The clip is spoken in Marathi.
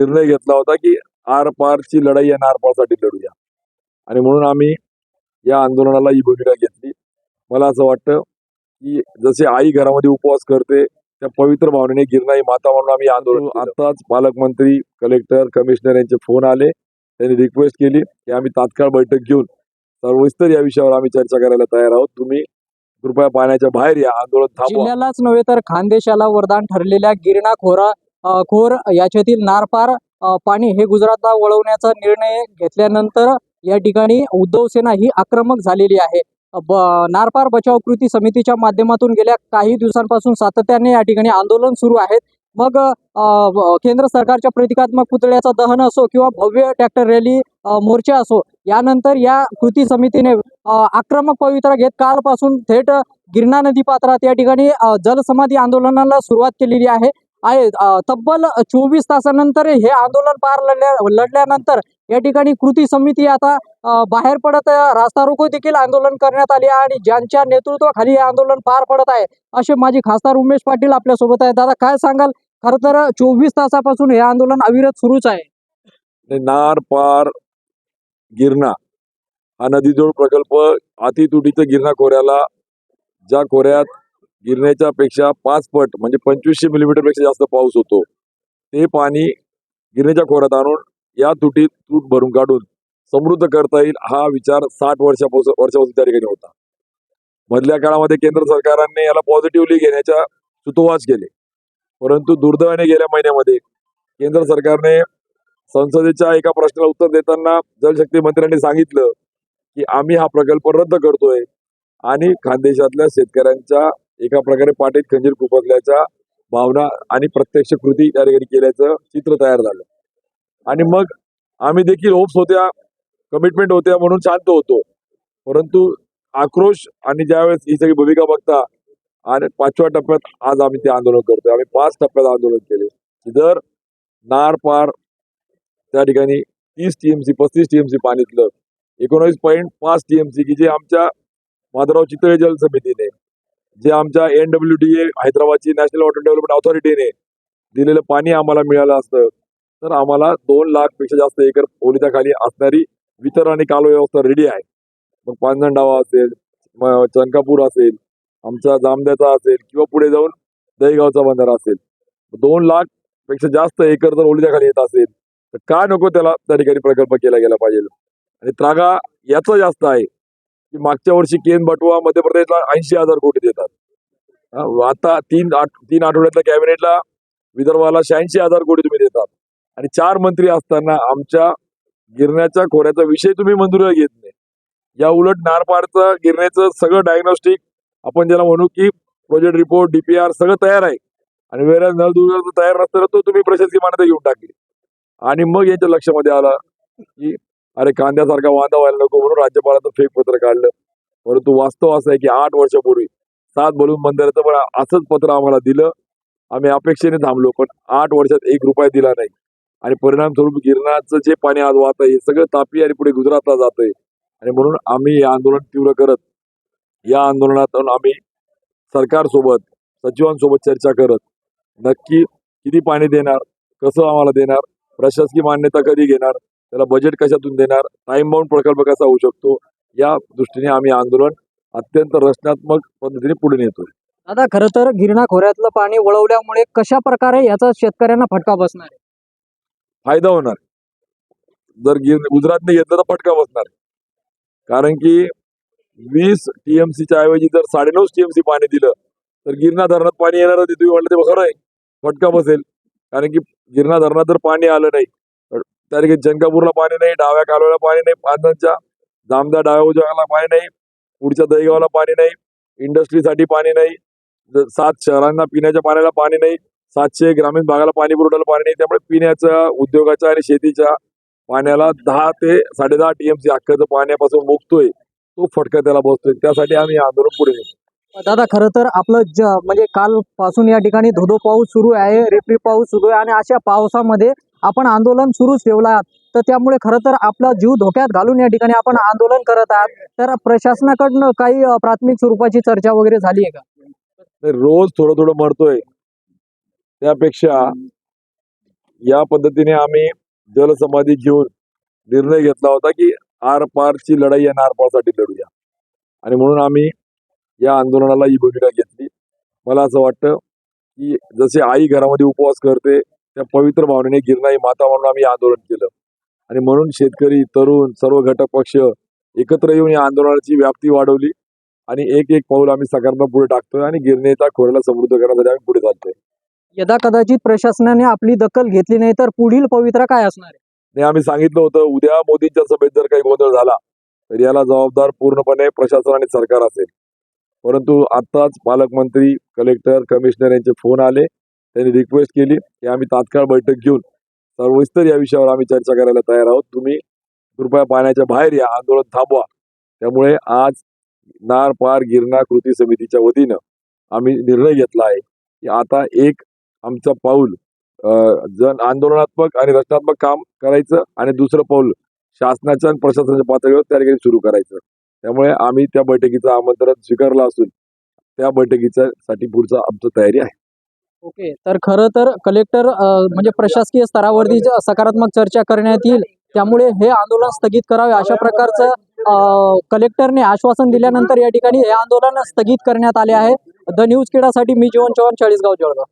निर्णय घेतला होता की आर पारची लढाई या नारपारसाठी लढूया. आणि म्हणून आम्ही या आंदोलनाला ही भूमिका घेतली. मला असं वाटतं की जसे आई घरामध्ये उपवास करते त्या पवित्र भावनेने गिरणाई माता म्हणून आम्ही आंदोलन आताच पालकमंत्री कलेक्टर कमिशनर यांचे फोन आले. त्यांनी रिक्वेस्ट केली की आम्ही तात्काळ बैठक घेऊन सर्वस्तर या विषयावर आम्ही चर्चा करायला तयार आहोत. तुम्ही कृपया पाण्याच्या बाहेर या. आंदोलन थांबवा. जिल्ह्यालाच नव्हे तर खानदेशाला वरदान ठरलेल्या गिरणा खोरा खोर याच्यातील नारपार पाणी हे गुजरातला वळवण्याचा निर्णय घेतल्यानंतर या ठिकाणी उद्धव सेना ही आक्रमक झालेली आहे. ब- नारपार बचाव कृती समितीच्या माध्यमातून गेल्या काही दिवसांपासून सातत्याने या ठिकाणी आंदोलन सुरू आहेत. मग अ, केंद्र सरकारच्या प्रतिकात्मक पुतळ्याचं दहन असो किंवा भव्य ट्रॅक्टर रॅली मोर्चा असो यानंतर या कृती समितीने आक्रमक पवित्रा घेत कालपासून थेट गिरणा नदी पात्रात या ठिकाणी जलसमाधी आंदोलनाला सुरुवात केलेली आहे. आहे. तब्बल चोवीस तासानंतर हे आंदोलन पार लढल्या लढल्यानंतर या ठिकाणी कृती समिती आता बाहेर पडत रास्ता रोको देखील आंदोलन करण्यात आले आहे आणि ज्यांच्या नेतृत्वाखाली हे आंदोलन पार पडत आहे असे माझे खासदार उमेश पाटील आपल्यासोबत आहे दादा काय सांगाल? खर तर चोवीस तासापासून हे आंदोलन अविरत सुरूच आहे. नार पार गिरणा हा नदीजोड प्रकल्प अतितुटीचं गिरणा खोऱ्याला ज्या खोऱ्यात गिरण्याच्या पेक्षा पाच पट म्हणजे पंचवीसशे मिलीमीटरपेक्षा जास्त पाऊस होतो. ते पाणी गिरण्याच्या खोऱ्यात आणून या तुटीत तूट भरून काढून समृद्ध करता येईल हा विचार साठ वर्षापासून वर्षापासून त्या ठिकाणी होता. मधल्या काळामध्ये केंद्र सरकारने याला पॉझिटिव्हली घेण्याच्या सुतोवाच केले. परंतु दुर्दैवाने गेल्या महिन्यामध्ये केंद्र सरकारने संसदेच्या एका प्रश्नाला उत्तर देताना जलशक्ती मंत्र्यांनी सांगितलं की आम्ही हा प्रकल्प रद्द करतोय आणि खानदेशातल्या शेतकऱ्यांच्या एका प्रकारे पाठीत खंजीर खुपसल्याच्या भावना आणि प्रत्यक्ष कृती त्या ठिकाणी केल्याचं चित्र तयार झालं. आणि मग आम्ही देखील होप्स होत्या कमिटमेंट होत्या म्हणून शांत होतो. परंतु आक्रोश आणि ज्यावेळेस ही सगळी भूमिका बघता आणि पाचव्या टप्प्यात आज आम्ही ते आंदोलन करतोय. आम्ही पाच टप्प्यात आंदोलन केले. जर नार पार त्या ठिकाणी तीस टीएमसी पस्तीस टीएमसी पाणीतलं एकोणवीस पॉईंट पाच टीएमसी की जे आमच्या माधवराव चितळे जल समितीने जे आमच्या एन डब्ल्यू डी ए हैदराबादची नॅशनल वॉटर डेव्हलपमेंट ऑथॉरिटीने दिलेलं पाणी आम्हाला मिळालं असतं तर आम्हाला दोन लाखपेक्षा जास्त एकर ओलिताखाली असणारी वितरण आणि कालव्यवस्था रेडी आहे. मग पांजणडावा असेल चंकापूर असेल आमचा जामद्याचा असेल किंवा पुढे जाऊन दहीगावचा बंधारा असेल. दोन लाखपेक्षा जास्त एकर जर ओलिताखाली येत असेल तर का नको त्याला त्या ठिकाणी प्रकल्प केला गेला पाहिजे? आणि त्रागा याचा जास्त आहे. मागच्या वर्षी केन बटवा मध्य प्रदेशला ऐंशी हजार कोटी देतात. आता तीन आठ तीन आठवड्यातल्या कॅबिनेटला विदर्भाला शहाऐंशी हजार कोटी तुम्ही देतात. आणि चार मंत्री असताना आमच्या गिरण्याच्या खोऱ्याचा विषय तुम्ही मंजुरीला घेत नाही. या उलट नारपाडचं गिरण्याचं सगळं डायग्नोस्टिक आपण ज्याला म्हणू की प्रोजेक्ट रिपोर्ट डीपीआर सगळं तयार आहे. आणि वेळेला नळदुर्ग तयार नसताना तो तुम्ही प्रशासकीय मान्यता घेऊन टाकली. आणि मग यांच्या लक्षामध्ये आला की अरे कांद्यासारखा वांदा व्हायला नको म्हणून राज्यपालाचं फेक पत्र काढलं. परंतु वास्तव असं आहे की आठ वर्षापूर्वी सात बलून बंदराचं पण असंच पत्र आम्हाला दिलं. आम्ही अपेक्षेने थांबलो पण आठ वर्षात एक रुपया दिला नाही. आणि परिणामस्वरूप गिरणाचं जे पाणी आज वाहत आहे हे सगळं तापी आणि पुढे गुजरातला जात आहे आणि म्हणून आम्ही हे आंदोलन तीव्र करत या आंदोलनातून आम्ही सरकारसोबत सचिवांसोबत चर्चा करत नक्की किती पाणी देणार कसं आम्हाला देणार प्रशासकीय मान्यता कधी घेणार त्याला बजेट कशातून देणार? टाइम बाउंड प्रकल्प कसा होऊ शकतो? या दृष्टीने आम्ही आंदोलन अत्यंत रचनात्मक पद्धतीने पुढे नेतोय. दादा खरं तर गिरणा खोऱ्यातलं पाणी वळवल्यामुळे कशा प्रकारे याचा शेतकऱ्यांना फटका बसणार आहे? फायदा होणार. जर गिर गुजरातने घेतलं तर फटका बसणार. कारण की वीस टीएमसीच्या ऐवजी जर साडेनऊ टीएमसी पाणी दिलं तर गिरणा धरणात पाणी येणार होते तुम्ही म्हटलं ते खरं आहे. फटका बसेल. कारण की गिरणा धरणात जर पाणी आलं नाही त्या ठिकाणी जनकापूरला पाणी नाही डाव्या कालव्याला पाणी नाही पांजणच्या जामदा डाव्या उजव्याला पाणी नाही पुढच्या दहीगावला पाणी नाही इंडस्ट्रीसाठी पाणी नाही सात शहरांना पिण्याच्या पाण्याला पाणी नाही सातशे ग्रामीण भागाला पाणी पुरवठ्याला पाणी नाही त्यामुळे पिण्याच्या उद्योगाच्या आणि शेतीच्या पाण्याला दहा ते साडेदहा टीएमसी अख्ख्याचं पाण्यापासून मुक्तोय तो फटका त्याला बसतोय त्यासाठी आम्ही आंदोलन पुढे दादा खरं तर आपलं ज म्हणजे कालपासून या ठिकाणी धोधो पाऊस सुरू आहे रेपरी पाऊस सुरू आहे आणि अशा पावसामध्ये आपण आंदोलन सुरूच ठेवलं तर त्यामुळे खरं तर आपला जीव धोक्यात घालून या ठिकाणी आपण आंदोलन करत आहात. तर प्रशासनाकडनं काही प्राथमिक स्वरूपाची चर्चा वगैरे झाली आहे का? तर रोज थोडं थोडं मरतोय. त्यापेक्षा या पद्धतीने आम्ही जलसमाधी घेऊन निर्णय घेतला होता की आर पारची लढाई या नारपारसाठी लढूया. आणि म्हणून आम्ही या आंदोलनाला ही भूमिका घेतली. मला असं वाटतं की जसे आई घरामध्ये उपवास करते त्या पवित्र भावनेने गिरणाई माता म्हणून आम्ही आंदोलन केलं. आणि म्हणून शेतकरी तरुण सर्व घटक पक्ष एकत्र येऊन या आंदोलनाची व्याप्ती वाढवली आणि एक एक पाऊल आम्ही सकारात्मक पुढे टाकतोय आणि गिरणीचा खोऱ्याला समृद्ध करण्यासाठी आम्ही पुढे चालतोय. यदा कदाचित प्रशासनाने आपली दखल घेतली नाही तर पुढील पवित्रा काय असणार आहे? आम्ही सांगितलं होतं उद्या मोदींच्या सभेत जर काही गोंधळ झाला तर याला जबाबदार पूर्णपणे प्रशासन आणि सरकार असेल. परंतु आत्ताच पालकमंत्री कलेक्टर कमिशनर यांचे फोन आले. त्यांनी रिक्वेस्ट केली की आम्ही तात्काळ बैठक घेऊन सर्वस्तर या विषयावर आम्ही चर्चा करायला तयार आहोत. तुम्ही कृपया पाण्याच्या बाहेर या आंदोलन थांबवा. त्यामुळे आज नार पार गिरणा कृती समितीच्या वतीनं आम्ही निर्णय घेतला आहे की आता एक आमचं पाऊल जन आंदोलनात्मक आणि रचनात्मक काम करायचं आणि दुसरं पाऊल शासनाच्या आणि प्रशासनाच्या पातळीवर त्या ठिकाणी सुरू करायचं. त्यामुळे आम्ही त्या बैठकीचं आमंत्रण स्वीकारलं असून त्या बैठकीच्या साठी पुढचं आमचं तयारी आहे. ओके तर खरं तर कलेक्टर म्हणजे प्रशासकीय स्तरावरती सकारात्मक चर्चा करण्यात येईल त्यामुळे हे आंदोलन स्थगित करावे अशा प्रकारचं कलेक्टरने आश्वासन दिल्यानंतर या ठिकाणी हे आंदोलन स्थगित करण्यात आले आहे. द न्यूज किडासाठी मी जीवन चव्हाण चाळीसगाव जळगाव.